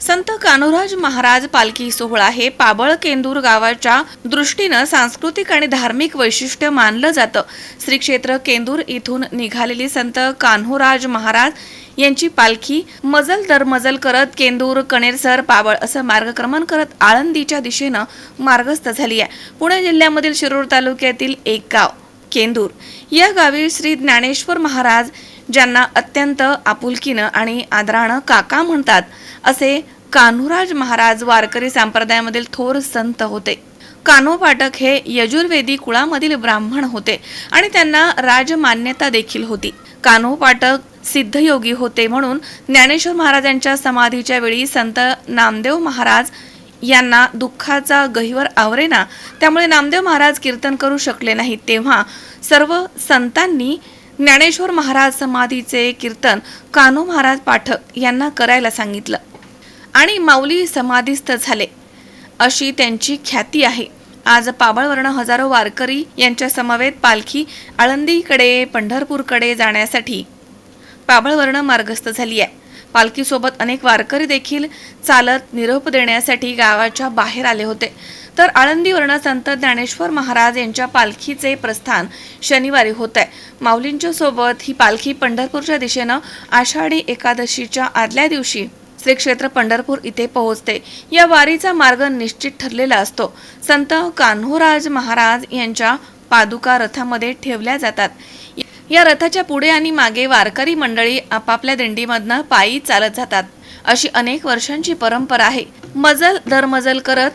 संत कान्होराज महाराज पालखी सोहळा हे पाबळ केंदूर गावाच्या दृष्टीनं सांस्कृतिक आणि धार्मिक वैशिष्ट्य मानलं जातं. श्री क्षेत्र केंदूर इथून निघालेली संत कान्होराज महाराज यांची पालखी मजल दर मजल करत केंदूर कणेरसर पाबळ असं मार्गक्रमण करत आळंदीच्या दिशेनं मार्गस्थ झाली आहे. पुणे जिल्ह्यामधील शिरूर तालुक्यातील एक गाव केंदूर. या गावी श्री ज्ञानेश्वर महाराज ज्यांना अत्यंत आपुलकीनं आणि आदरानं काका म्हणतात असे कान्होराज महाराज वारकरी संप्रदायामधील थोर संत होते. कान्हो पाठक हे यजुर्वेदी कुळामधील ब्राह्मण होते आणि त्यांना राजमान्यता देखील होती. कान्हो पाठक सिद्धयोगी होते म्हणून ज्ञानेश्वर महाराजांच्या समाधीच्या वेळी संत नामदेव महाराज यांना दुःखाचा गहिवर आवरेना त्यामुळे नामदेव महाराज कीर्तन करू शकले नाहीत. तेव्हा सर्व संतांनी ज्ञानेश्वर महाराज समाधीचे कीर्तन कान्हो महाराज पाठक यांना करायला सांगितलं आणि माऊली समाधीस्थ झाले. अशी त्यांची ख्याती आहे. आज पाबळवर्ण हजारो वारकरी यांच्या समवेत पालखी आळंदीकडे पंढरपूरकडे जाण्यासाठी पाबळवर्ण मार्गस्थ झाली आहे. पालखीसोबत अनेक वारकरी देखील चालत निरोप देण्यासाठी गावाच्या बाहेर आले होते. तर आळंदीवर्ण संत ज्ञानेश्वर महाराज यांच्या पालखीचे प्रस्थान शनिवारी होत आहे. माऊलींच्या सोबत ही पालखी पंढरपूरच्या दिशेनं आषाढी एकादशीच्या आदल्या दिवशी श्री क्षेत्र पंढरपूर इथे पोहोचते. या वारीचा मार्ग निश्चित ठरलेला असतो. संत कान्होराज महाराज यांच्या पादुका रथामध्ये ठेवल्या जातात. या रथाच्या पुढे आणि मागे वारकरी मंडळी आपापल्या दिंडीमधनं पायी चालत जातात. अशी अनेक वर्षांची परंपरा आहे. मजल दरमजल करत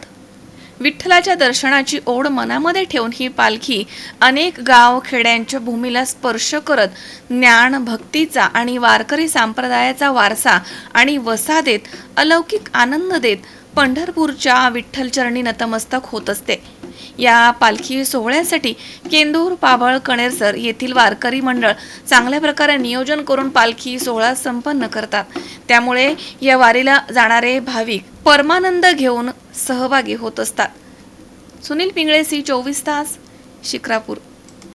विठ्ठलाच्या दर्शनाची ओढ मनामध्ये ठेवून ही पालखी अनेक गाव खेड्यांच्या भूमीला स्पर्श करत ज्ञान भक्तीचा आणि वारकरी संप्रदायाचा वारसा आणि वसा देत अलौकिक आनंद देत पंढरपूरच्या विठ्ठलचरणी नतमस्तक होत असते. या पालखी सोहळ्यासाठी केंदूर पाबळ कणेरसर येथील वारकरी मंडळ चांगल्या प्रकारे नियोजन करून पालखी सोहळा संपन्न करतात. त्यामुळे या वारीला जाणारे भाविक परमानंद घेऊन सहभागी होत असतात. सुनील पिंगळे सी चोवीस तास शिक्रापूर.